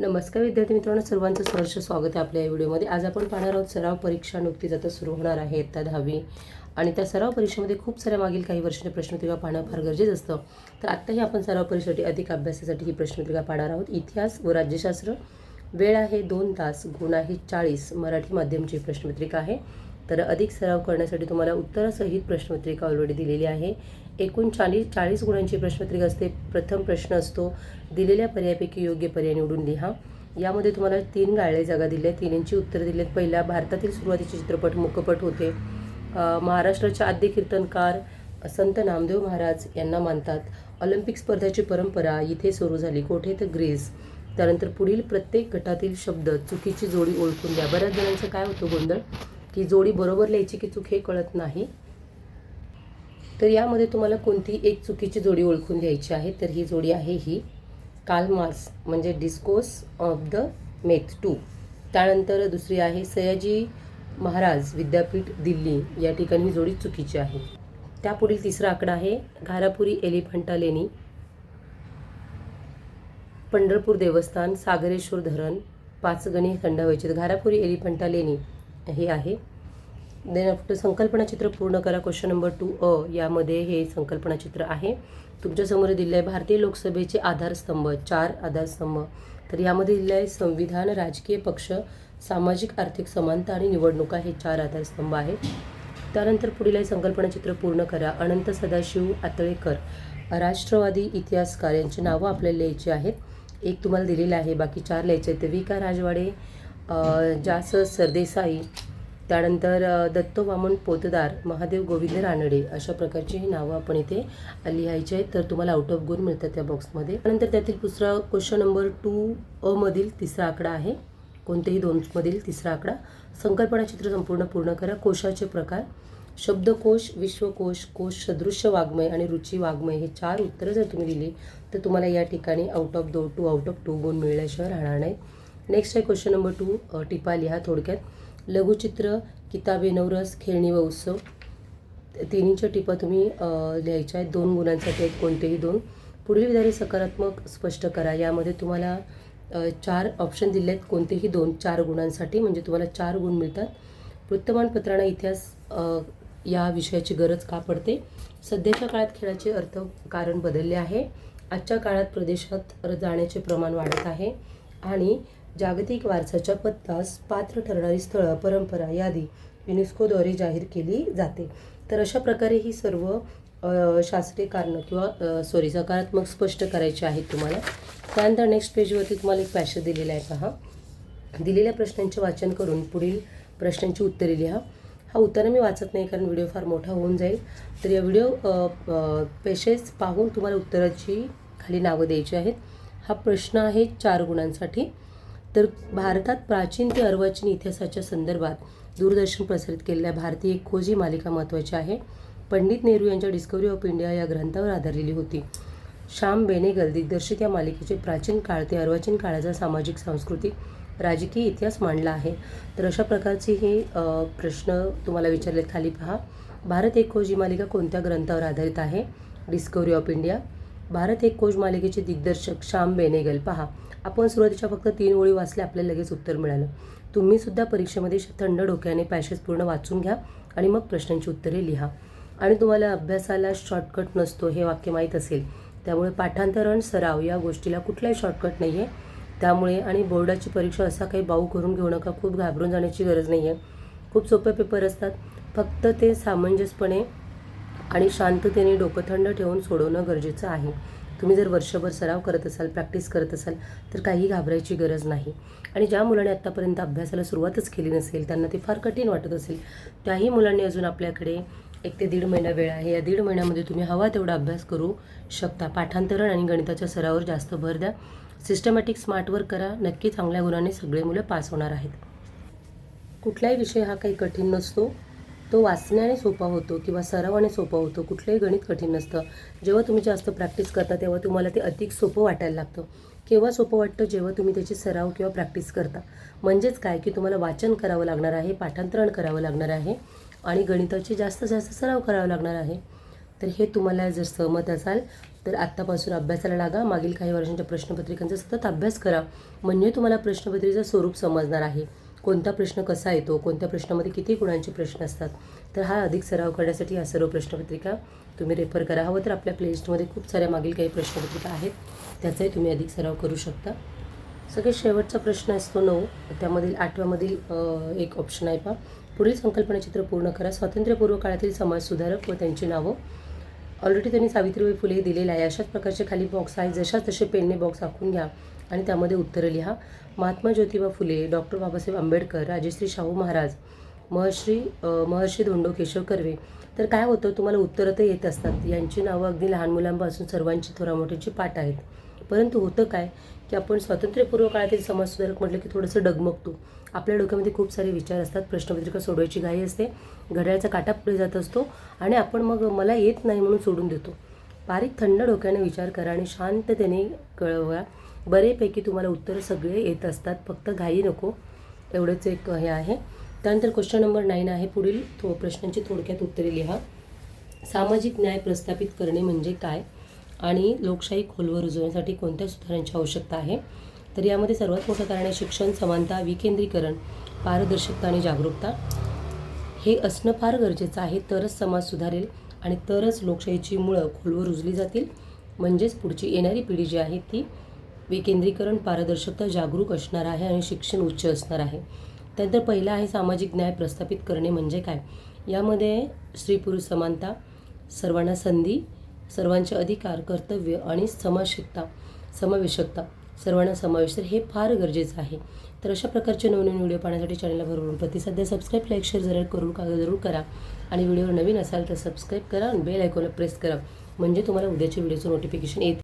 नमस्कार विद्यार्थी मित्रांनो सर्वांचं सहर्ष स्वागत आहे आपल्या या व्हिडिओमध्ये. आज आपण पाहणार आहोत सराव परीक्षा नुकतीच आता सुरू होणार आहे इयत्ता दहावी. आणि त्या सराव परीक्षेमध्ये खूप साऱ्या मागील काही वर्षांच्या प्रश्नपत्रिका पाहणं फार गरजेचं असतं. तर आत्ताही आपण सराव परीक्षेसाठी अधिक अभ्यासासाठी ही प्रश्नपत्रिका पाहणार आहोत. इतिहास व राज्यशास्त्र. वेळ आहे दोन तास गुण आहे चाळीस. मराठी माध्यमची प्रश्नपत्रिका आहे. तर अधिक सराव करण्यासाठी तुम्हाला उत्तरासहित प्रश्नपत्रिका ऑलरेडी दिलेली आहे. एकूण चाळीस चाळीस गुणांची प्रश्नपत्रिका असते. प्रथम प्रश्न असतो दिलेल्या पर्यायापैकी योग्य पर्याय निवडून लिहा. यामध्ये तुम्हाला तीन गाळले जागा दिल्या. तिन्हींची उत्तरं दिली आहेत पहिल्या भारतातील सुरुवातीचे चित्रपट मुकपट होते. महाराष्ट्राच्या महाराष्ट्राचे आद्य कीर्तनकार संत नामदेव महाराज यांना मानतात. ऑलिम्पिक स्पर्धेची परंपरा इथे सुरू झाली. कोठे? तर ग्रीस. त्यानंतर पुढील प्रत्येक गटातील शब्द चुकीची जोडी ओळखून द्या. बऱ्याच जणांचं काय होतं गोंधळ? की जोडी बरोबर लिहायची की चूक हे कळत नाही. तर यामध्ये तुम्हाला कोणती एक चुकीची जोडी ओळखून घ्यायची आहे तर ही जोडी आहे ही कालमास म्हणजे discourse of the math two. त्यानंतर दुसरी आहे सयाजी महाराज विद्यापीठ दिल्ली या ठिकाणी ही जोडी चुकीची आहे. त्यापुढील तिसरा आकडा आहे घारापुरी एलिफंटा लेणी पंढरपूर देवस्थान सागरेश्वर धरण पाचगणी थंड घारापुरी एलिफंटा लेणी हे आहे. देन आफ्टर संकल्पना चित्र पूर्ण करा क्वेश्चन नंबर टू अ यामध्ये हे संकल्पना चित्र आहे. तुमच्यासमोर दिलं आहे भारतीय लोकसभेचे आधारस्तंभ चार आधारस्तंभ. तर यामध्ये दिलं आहे संविधान राजकीय पक्ष सामाजिक आर्थिक समानता आणि निवडणुका हे चार आधारस्तंभ आहेत. त्यानंतर पुढील आहे संकल्पना चित्र पूर्ण करा. अनंत सदाशिव आतळेकर राष्ट्रवादी इतिहासकार यांची नावं आपल्याला लिहायची आहेत. एक तुम्हाला दिलेलं आहे बाकी चार लिहायचे आहेत. विका राजवाडे जास सरदेसाई त्यानंतर दत्तो दत्त वामन पोतदार महादेव गोविंद रानडे अशा प्रकारची ही नावं आपण इथे लिहायची आहेत. तर तुम्हाला आउट ऑफ गुण मिळतात त्या बॉक्समध्ये त्यानंतर त्यातील दुसरा क्वेश्चन नंबर टू अ मधील तिसरा आकडा आहे. कोणतेही दोनमधील तिसरा आकडा. संकल्पना चित्र संपूर्ण पूर्ण करा. कोशाचे प्रकार. शब्दकोश विश्वकोश कोश सदृश्य वाङ्मय आणि रुची वाङ्मय हे चार उत्तरं जर तुम्ही दिली तर तुम्हाला या ठिकाणी आउट ऑफ दो टू आउट ऑफ टू गुण मिळल्याशिवाय राहणार नाहीत नेक्स्ट आहे क्वेश्चन नंबर टू टिपा लिहा थोडक्यात लघुचित्र किताबे नवरस खेळणी व उत्सव. तिन्हीच्या टिपा तुम्ही लिहायच्या आहेत. दोन गुणांसाठी आहेत कोणतेही दोन. पुढील विधाने सकारात्मक स्पष्ट करा. यामध्ये तुम्हाला चार ऑप्शन दिले आहेत. कोणतेही दोन चार गुणांसाठी. म्हणजे तुम्हाला चार गुण मिळतात. वृत्तमानपत्रांना इतिहास या विषयाची गरज का पडते? सध्याच्या काळात खेळाचे अर्थ कारण बदलले आहे. आजच्या काळात प्रदेशात जाण्याचे प्रमाण वाढत आहे. आणि जागतिक वारसाच्या पत्तास पात्र ठरणारी स्थळं परंपरा यादी युनेस्कोद्वारे जाहीर केली जाते. तर अशा प्रकारे ही सर्व शास्त्रीय कारणं किंवा सॉरी सकारात्मक स्पष्ट करायचे आहेत तुम्हाला. त्यानंतर नेक्स्ट पेजवरती तुम्हाला एक पॅश दिलेला आहे पहा. दिलेल्या प्रश्नांचे वाचन करून पुढील प्रश्नांची उत्तरे लिहा. हा उत्तर मी वाचत नाही कारण व्हिडिओ फार मोठा होऊन जाईल. तर या व्हिडिओ पेशेस पाहून तुम्हाला उत्तराची खाली नावं द्यायची आहेत. हा प्रश्न आहे चार गुणांसाठी. तर भारतात प्राचीन ते अर्वाचीन इतिहासाच्या संदर्भात दूरदर्शन प्रसारित केलेल्या भारतीय एक खोजी मालिका महत्त्वाची आहे. पंडित नेहरू यांच्या डिस्कवरी ऑफ इंडिया या ग्रंथावर आधारलेली होती. श्याम बेनेगल दिग्दर्शित या मालिकेचे प्राचीन काळ ते अर्वाचीन काळाचा सामाजिक सांस्कृतिक राजकीय इतिहास मांडला आहे. तर अशा प्रकारचे हे प्रश्न तुम्हाला विचारलेत खाली पहा. भारत एक खोज ही मालिका कोणत्या ग्रंथावर आधारित आहे? डिस्कवरी ऑफ इंडिया भारत एक खोज मालिकेचे दिग्दर्शक श्याम बेनेगल. पहा. आपण सुरुवातीच्या फक्त तीन ओळी वाचल्या आपल्याला लगेच उत्तर मिळालं. तुम्हीसुद्धा परीक्षेमध्ये थंड डोक्याने पॅशेस पूर्ण वाचून घ्या आणि मग प्रश्नांची उत्तरे लिहा. आणि तुम्हाला अभ्यासाला शॉर्टकट नसतो हे वाक्य माहीत असेल. त्यामुळे पाठांतरण सराव या गोष्टीला कुठलाही शॉर्टकट नाही आहे त्यामुळे आणि बोर्डाची परीक्षा असा काही बाऊ करून घेऊ नका खूप घाबरून जाण्याची गरज नाही आहे खूप सोपे पेपर असतात. फक्त ते सामंजस्यपणे आणि शांततेने डोकं थंड ठेवून सोडवणं गरजेचं आहे. तुम्ही जर वर्षभर सराव करत असाल प्रॅक्टिस करत असाल तर काही घाबरायची गरज नाही. आणि ज्या मुलांनी आत्तापर्यंत अभ्यासाला सुरुवातच केली नसेल त्यांना ते फार कठीण वाटत असेल. त्याही मुलांनी अजून आपल्याकडे एक ते दीड महिना वेळ आहे. या दीड महिन्यामध्ये तुम्ही हवा तेवढा अभ्यास करू शकता. पाठांतरण आणि गणिताच्या सरावर जास्त भर द्या. सिस्टमॅटिक स्मार्टवर करा. नक्की चांगल्या गुणांनी सगळे मुलं पास होणार आहेत. कुठलाही विषय हा काही कठीण नसतो. तो वाचण्याने सोपा होतो किंवा सरावाने सोपा होतो कुठलंही गणित कठीण नसतं. जेव्हा तुम्ही जास्त प्रॅक्टिस करता तेव्हा तुम्हाला ते अधिक सोपं वाटायला लागतं. केव्हा सोपं वाटतं? जेव्हा तुम्ही त्याची सराव किंवा प्रॅक्टिस करता. म्हणजेच काय? की तुम्हाला वाचन करावं लागणार आहे पाठांतरण करावं लागणार आहे आणि गणिताची जास्त जास्त सराव करावा लागणार आहे. तर हे तुम्हाला जर सहमत असाल तर आत्तापासून अभ्यासाला लागा. मागील काही वर्षांच्या प्रश्नपत्रिकांचा सतत अभ्यास करा. म्हणजे तुम्हाला प्रश्नपत्रिकेचं स्वरूप समजणार आहे. कोणता प्रश्न कसा येतो कोणत्या प्रश्नामध्ये किती गुणांचे प्रश्न असतात तर हा अधिक सराव करण्यासाठी हा सर्व प्रश्नपत्रिका तुम्ही रेफर करा. हवं तर आपल्या प्लेलिस्टमध्ये खूप साऱ्या मागील काही प्रश्नपत्रिका आहेत त्याचाही तुम्ही अधिक सराव करू शकता. सगळ्यात शेवटचा प्रश्न असतो नऊ. त्यामधील आठव्यामधील एक ऑप्शन आहे पहा. पुढील संकल्पनाचित्र पूर्ण करा. स्वातंत्र्यपूर्व काळातील समाजसुधारक व त्यांची नावं. ऑलरेडी त्यांनी सावित्रीबाई फुले हे दिलेलं आहे. अशाच प्रकारचे खाली बॉक्स आहे जशा तसे पेनने बॉक्स आखून घ्या. आणि त्यामध्ये उत्तरं लिहा. महात्मा ज्योतिबा फुले डॉक्टर बाबासाहेब आंबेडकर राजश्री शाहू महाराज महर्षी महर्षी धोंडो केशव कर्वे. तर काय होतं तुम्हाला उत्तरं तर येत असतात. यांची नावं अगदी लहान मुलांपासून सर्वांची थोरामोठ्यांची पाठ आहेत. परंतु होतं काय की आपण स्वातंत्र्यपूर्व काळातील समाजसुधारक म्हटलं की थोडंसं डगमगतो. आपल्या डोक्यामध्ये खूप सारे विचार असतात. प्रश्नपत्रिका सोडवायची घाई असते. घड्याळाचा काटा पुढे जात असतो. आणि आपण मग मला येत नाही म्हणून सोडून देतो. बारीक थंड डोक्याने विचार करा आणि शांततेने कळवा. बरेपैकी तुम्हाला उत्तरं सगळे येत असतात. फक्त घाई नको. एवढंच एक हे आहे. त्यानंतर क्वेश्चन नंबर नाईन आहे. पुढील थो प्रश्नांची थोडक्यात उत्तरे लिहा. सामाजिक न्याय प्रस्थापित करणे म्हणजे काय? आणि लोकशाही खोलवर रुजवण्यासाठी कोणत्या सुधारांची आवश्यकता आहे? तर यामध्ये सर्वात मोठं कारण आहे शिक्षण समानता विकेंद्रीकरण पारदर्शकता आणि जागरूकता. हे असणं फार गरजेचं आहे. तरच समाज सुधारेल आणि तरच लोकशाहीची मुळं खोलवर रुजली जातील. म्हणजेच पुढची येणारी पिढी जी आहे ती विकेंद्रीकरण पारदर्शकता जागरूक असणार आहे आणि शिक्षण उच्च असणार आहे. त्यानंतर पहिला आहे सामाजिक न्याय प्रस्थापित करणे म्हणजे काय? यामध्ये स्त्री पुरुष समानता सर्वांना संधी सर्वांचे अधिकार कर्तव्य आणि समावेशकता समावेशकता सर्वांना समावेश. तर हे फार गरजेचं आहे. तर अशा प्रकारचे नवनवीन व्हिडिओ पाहण्यासाठी चॅनलला भरभरून प्रतिसाद द्या. सबस्क्राईब लाईक शेअर जरूर करून का जरूर करा. आणि व्हिडिओ नवीन असाल तर सबस्क्राईब करा आणि बेल आयकॉनला प्रेस करा. म्हणजे तुम्हाला उद्याच्या व्हिडिओचं नोटिफिकेशन येत